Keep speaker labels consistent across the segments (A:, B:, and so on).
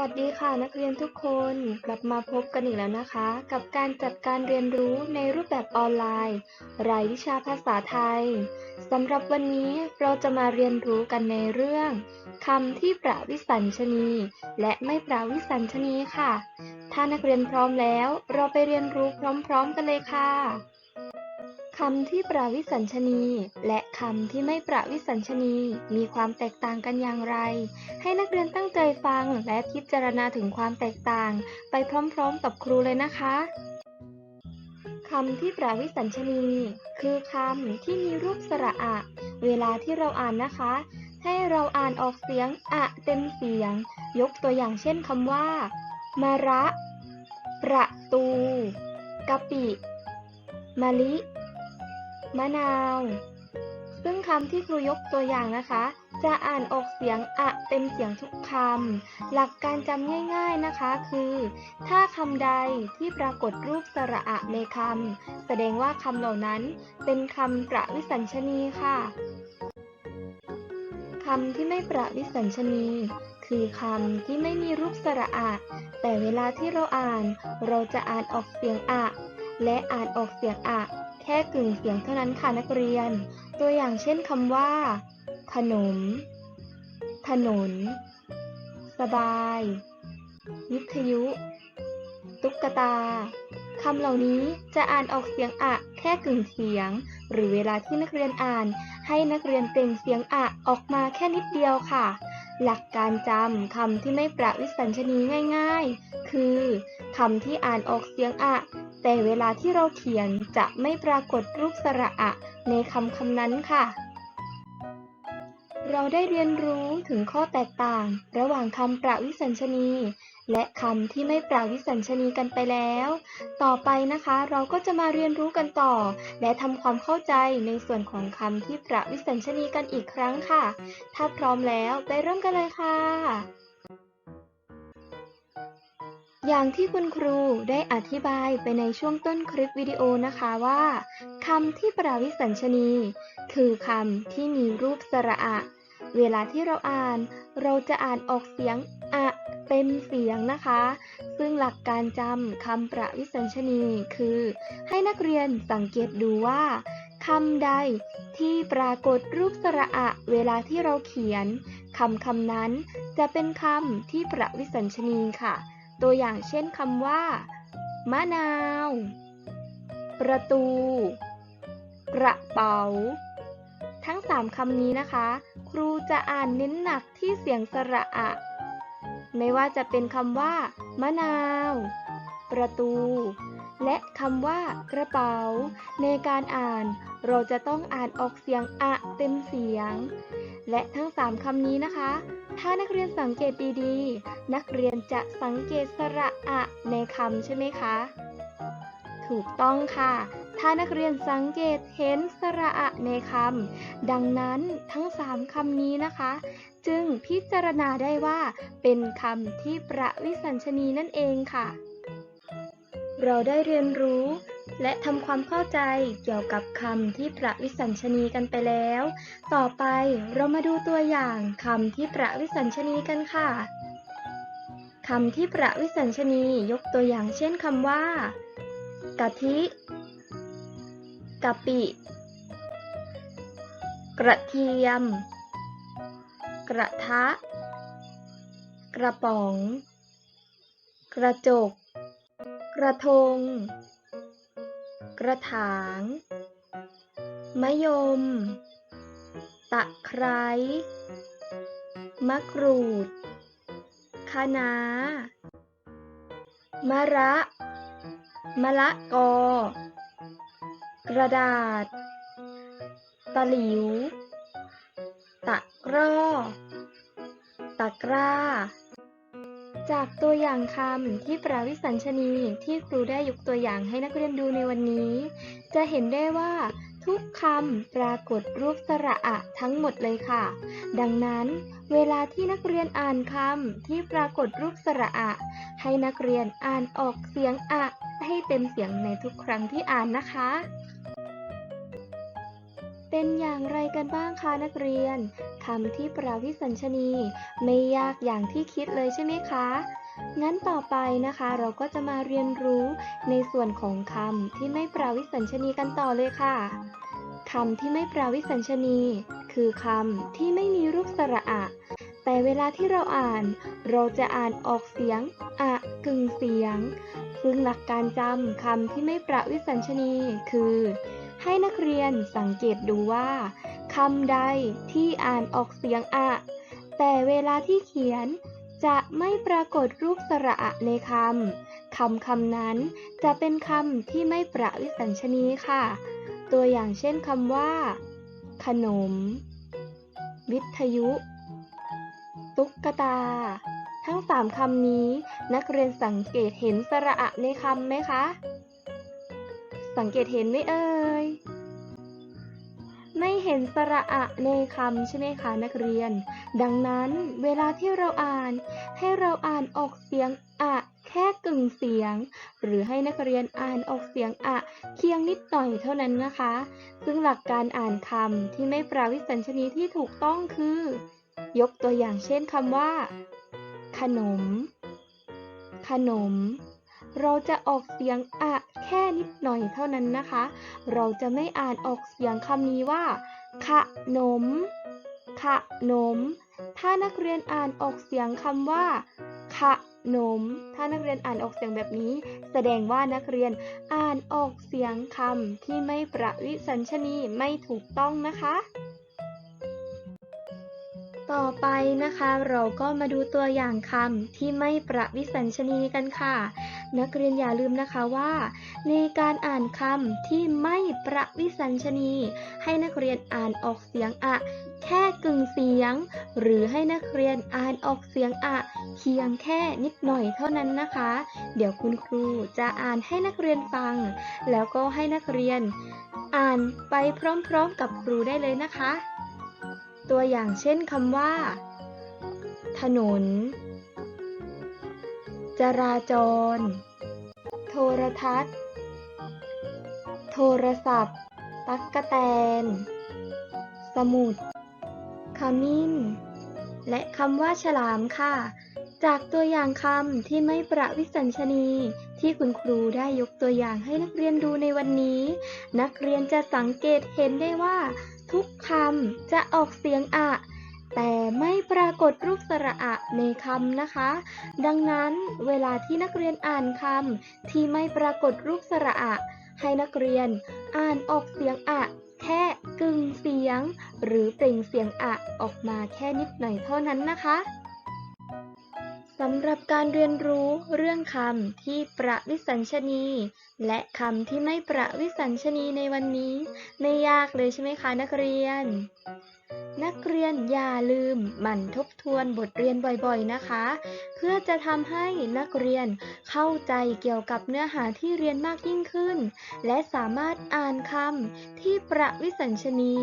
A: วัสดีค่ะนักเรียนทุกคนกลับมาพบกันอีกแล้วนะคะ กับการจัดการเรียนรู้ในรูปแบบออนไลน์ รายวิชาภาษาไทยสำหรับวันนี้เราจะมาเรียนรู้กันในเรื่องคำที่ประวิสัญชนี และไม่ประวิสัญชนีค่ะ ถ้านักเรียนพร้อมแล้ว เราไปเรียนรู้พร้อม ๆ กันเลยค่ะ คำที่ประวิสัญชนี และคำที่ไม่ประวิสัญชนี มีความแตกต่างกันอย่างไร ให้นักเรียนตั้งใจฟังและพิจารณาถึงความแตกต่าง ไปพร้อมๆกับครูเลยนะคะคำที่ประวิสัญชนี คือคำที่มีรูปสระอะ เวลาที่เราอ่านนะคะ ให้เราอ่านออกเสียงอะเต็มเสียง ยกตัวอย่างเช่นคำว่ามะระ ประตู กะปิ มะลิ มะนาว ซึ่งคำที่ครูยกตัวอย่างนะคะ จะอ่านออกเสียงอะเต็มเสียงทุกคำ หลักการจำง่ายๆนะคะคือ ถ้าคำใดที่ปรากฏรูปสระอะในคำแสดงว่าคำเหล่านั้นเป็นคำประวิสัญชนีค่ะคำที่ไม่ประวิสัญชนี คือคำที่ไม่มีรูปสระอะ แต่เวลาที่เราอ่าน เราจะอ่านออกเสียงอะ และอ่านออกเสียงอะ แค่กึ่งเสียงเท่านั้นค่ะนักเรียน ตัวอย่างเช่นคำว่า ขนม ถนน สบาย วิทยุ ตุ๊กตาคำเหล่านี้จะอ่านออกเสียงอะแค่กึ่งเสียง หรือเวลาที่นักเรียนอ่าน ให้นักเรียนเปล่งเสียงอะออกมาแค่นิดเดียวค่ะ หลักการจำคำที่ไม่ประวิสัญชนีง่าย ๆ คือคำที่อ่านออกเสียงอะ แต่เวลาที่เราเขียนจะไม่ปรากฏรูปสระอะในคำคำนั้นค่ะ เราได้เรียนรู้ถึงข้อแตกต่าง ระหว่างคำประวิสัญชนี และคำที่ไม่ประวิสัญชนีกันไปแล้ว ต่อไปนะคะ เราก็จะมาเรียนรู้กันต่อ และทำความเข้าใจในส่วนของคำที่ประวิสัญชนีกันอีกครั้งค่ะ ถ้าพร้อมแล้วไปเริ่มกันเลยค่ะ อย่างที่คุณครูได้อธิบายไปในช่วงต้นคลิปวิดีโอนะคะว่าคำที่ประวิสัญชนี คือคำที่มีรูปสระอะ เวลาที่เราอ่าน เราจะอ่านออกเสียงอะเต็มเสียงนะคะ ซึ่งหลักการจำคำประวิสัญชนีคือ ให้นักเรียนสังเกตดูว่าคำใดที่ปรากฏรูปสระอะเวลาที่เราเขียนคำคำนั้นจะเป็นคำที่ประวิสัญชนีค่ะ ตัวอย่างเช่นคำว่า มะนาว ประตู กระเป๋า ทั้งสามคำนี้นะคะ ครูจะอ่านเน้นหนักที่เสียงสระอะ ไม่ว่าจะเป็นคำว่า มะนาว ประตู และคำว่ากระเป๋า ในการอ่านเราจะต้องอ่านออกเสียงอะเต็มเสียง และทั้งสามคำนี้นะคะ ถ้านักเรียนสังเกตดีๆ นักเรียนจะสังเกตสระอะในคำใช่ไหมคะ ถูกต้องค่ะ ถ้านักเรียนสังเกตเห็นสระอะในคำดังนั้นทั้งสามคำนี้นะคะ จึงพิจารณาได้ว่า เป็นคำที่ประวิสัญชนีนั่นเองค่ะ เราได้เรียนรู้ และทำความเข้าใจเกี่ยวกับคำที่ประวิสัญชนีกันไปแล้ว ต่อไปเรามาดูตัวอย่างคำที่ประวิสัญชนีกันค่ะคำที่ประวิสัญชนียกตัวอย่างเช่นคำว่ากะทิกะปิ กระเทียม กระทะ กระป๋อง กระจก กระทง กระถาง มะยม ตะไคร้ มะกรูด คะน้ามะระ มะละกอ กระดาษ ตะหลิว ตะกร้อ ตะกร้า จากตัวอย่างคำที่ประวิสัญชนีที่ครูได้ยกตัวอย่างให้นักเรียนดูในวันนี้ จะเห็นได้ว่าทุกคำปรากฏรูปสระอะทั้งหมดเลยค่ะ ดังนั้นเวลาที่นักเรียนอ่านคำที่ปรากฏรูปสระอะ ให้นักเรียนอ่านออกเสียงอะ ให้เต็มเสียงในทุกครั้งที่อ่านนะคะ เป็นอย่างไรกันบ้างคะนักเรียน คำที่แปลวิสัญชนีไม่ยากอย่างที่คิดเลยใช่ไหมคะ งั้นต่อไปนะคะเราก็จะมาเรียนรู้ในส่วนของคำที่ไม่แปลวิสัญชนีกันต่อเลยค่ะคำที่ไม่แปลวิสัญชนี คือคำที่ไม่มีรูปสระอะ แต่เวลาที่เราอ่าน เราจะอ่านออกเสียงอะกึ่งเสียง ซึ่งหลักการจำคำที่ไม่ประวิสัญชนีคือ ให้นักเรียนสังเกตดูว่า คำใดที่อ่านออกเสียงอะ แต่เวลาที่เขียนจะไม่ปรากฏรูปสระอะในคำ คำคำนั้นจะเป็นคำที่ไม่ประวิสัญชนีค่ะ ตัวอย่างเช่นคำว่า ขนม วิทยุ ตุ๊กตา ทั้งสามคำนี้นักเรียนสังเกตเห็นสระอะในคำไหมคะ สังเกตเห็นไหมเอ่ย ไม่เห็นสระอะในคำใช่ไหมคะนักเรียน ดังนั้นเวลาที่เราอ่าน ให้เราอ่านออกเสียงอะแค่กึ่งเสียง หรือให้นักเรียนอ่านออกเสียงอะเคียงนิดหน่อยเท่านั้นนะคะ ซึ่งหลักการอ่านคำที่ไม่ปราวิสัญชนีที่ถูกต้องคือ ยกตัวอย่างเช่นคำว่า ขนม ขนม เราจะออกเสียงอะแค่นิดหน่อยเท่านั้นนะคะ เราจะไม่อ่านออกเสียงคำนี้ว่า ขนม ขนม ถ้านักเรียนอ่านออกเสียงคำว่า ขนม ถ้านักเรียนอ่านออกเสียงแบบนี้ แสดงว่านักเรียนอ่านออกเสียงคำที่ไม่ประวิสัญชนีไม่ถูกต้องนะคะ ต่อไปนะคะ เราก็มาดูตัวอย่างคำที่ไม่ประวิสัญชนีกันค่ะ นักเรียนอย่าลืมนะคะว่า ในการอ่านคำที่ไม่ประวิสัญชนี ให้นักเรียนอ่านออกเสียงอะแค่กึ่งเสียง หรือให้นักเรียนอ่านออกเสียงอะเพียงแค่นิดหน่อยเท่านั้นนะคะ เดี๋ยวคุณครูจะอ่านให้นักเรียนฟัง แล้วก็ให้นักเรียน อ่านไปพร้อมๆกับครูได้เลยนะคะ ตัวอย่างเช่นคำว่า ถนน จราจร โทรทัศน์ โทรศัพท์ ตั๊กกะแตน สมุด ขมิ้น และคำว่าฉลามค่ะ จากตัวอย่างคำที่ไม่ประวิสัญชนีที่คุณครูได้ยกตัวอย่างให้นักเรียนดูในวันนี้ นักเรียนจะสังเกตเห็นได้ว่า ทุกคำจะออกเสียงอะ แต่ไม่ปรากฏรูปสระอะในคำนะคะ ดังนั้นเวลาที่นักเรียนอ่านคำที่ไม่ปรากฏรูปสระอะ ให้นักเรียนอ่านออกเสียงอะแค่กึ่งเสียง หรือเปล่งเสียงอะออกมาแค่นิดหน่อยเท่านั้นนะคะ สำหรับการเรียนรู้เรื่องคำที่ประวิสัญชนี และคำที่ไม่ประวิสัญชนีในวันนี้ ไม่ยากเลยใช่ไหมคะนักเรียน นักเรียนอย่าลืมหมั่นทบทวนบทเรียนบ่อยๆนะคะ เพื่อจะทำให้นักเรียนเข้าใจเกี่ยวกับเนื้อหาที่เรียนมากยิ่งขึ้น และสามารถอ่านคำที่ประวิสัญชนี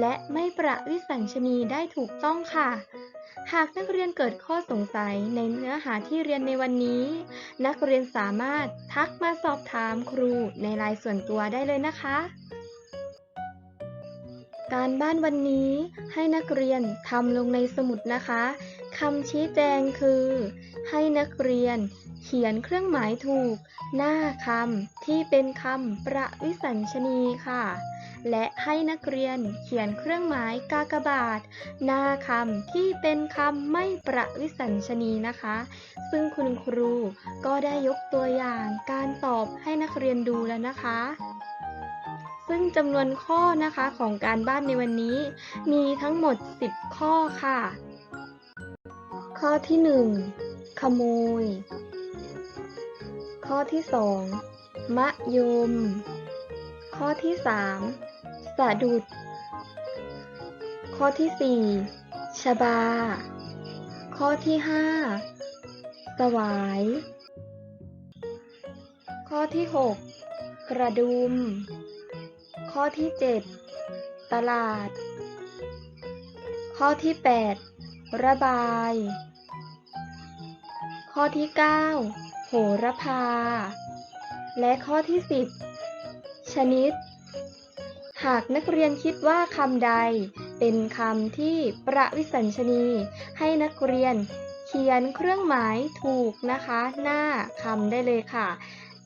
A: และไม่ประวิสัญชนีได้ถูกต้องค่ะ หากนักเรียนเกิดข้อสงสัยในเนื้อหาที่เรียนในวันนี้ นักเรียนสามารถทักมาสอบถามครูในไลน์ส่วนตัวได้เลยนะคะ การบ้านวันนี้ให้นักเรียนทำลงในสมุดนะคะคำชี้แจงคือ ให้นักเรียนเขียนเครื่องหมายถูก หน้าคำที่เป็นคำประวิสัญชนีค่ะ และให้นักเรียนเขียนเครื่องหมายกากบาท หน้าคำที่เป็นคำไม่ประวิสัญชนีนะคะ ซึ่งคุณครูก็ได้ยกตัวอย่างการตอบให้นักเรียนดูแล้วนะคะ ซึ่งจำนวนข้อนะคะของการบ้านในวันนี้ มีทั้งหมด 10 ข้อค่ะ ข้อที่ 1 ขโมย ข้อที่ 2 มะยมข้อที่ 3 สะดุด ข้อที่ 4 ชบา ข้อที่ 5 สวาย ข้อที่ 6 กระดุม ข้อที่ 7 ตลาด ข้อที่ 8 ระบาย ข้อที่ 9 โหระพา และข้อที่ 10 ชนิด หากนักเรียนคิดว่าคำใด เป็นคำที่ประวิสัญชนี ให้นักเรียนเขียนเครื่องหมายถูกนะคะ หน้าคำได้เลยค่ะ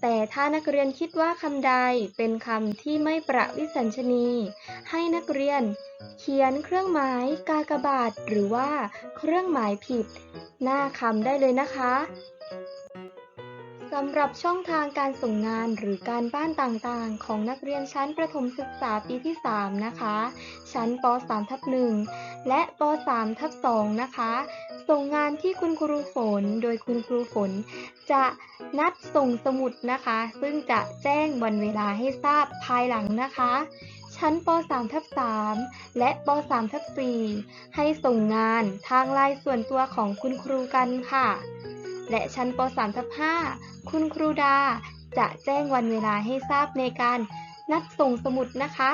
A: แต่ถ้านักเรียนคิดว่าคำใดเป็นคำที่ไม่ประวิสัญชนี ให้นักเรียนเขียนเครื่องหมายกากบาทหรือว่าเครื่องหมายผิด หน้าคำได้เลยนะคะ สำหรับช่องทางการส่งงานหรือการบ้านต่างๆ ของนักเรียนชั้นประถมศึกษาปีที่ 3 นะคะ ชั้นป .3 ทับ1และป .3 ทับ2นะคะ ส่งงานที่คุณครูฝน โดยคุณครูฝน จะนัดส่งสมุดนะคะ ซึ่งจะแจ้งวันเวลาให้ทราบภายหลังนะคะ ชั้นป .3 ทับ3และป .3 ทับ4ให้ส่งงานทางไลน์ส่วนตัวของคุณครูกันค่ะ และชั้นป .3 ทับ5คุณครูดาจะแจ้งวันเวลาให้ทราบในการนัดส่งสมุดนะคะ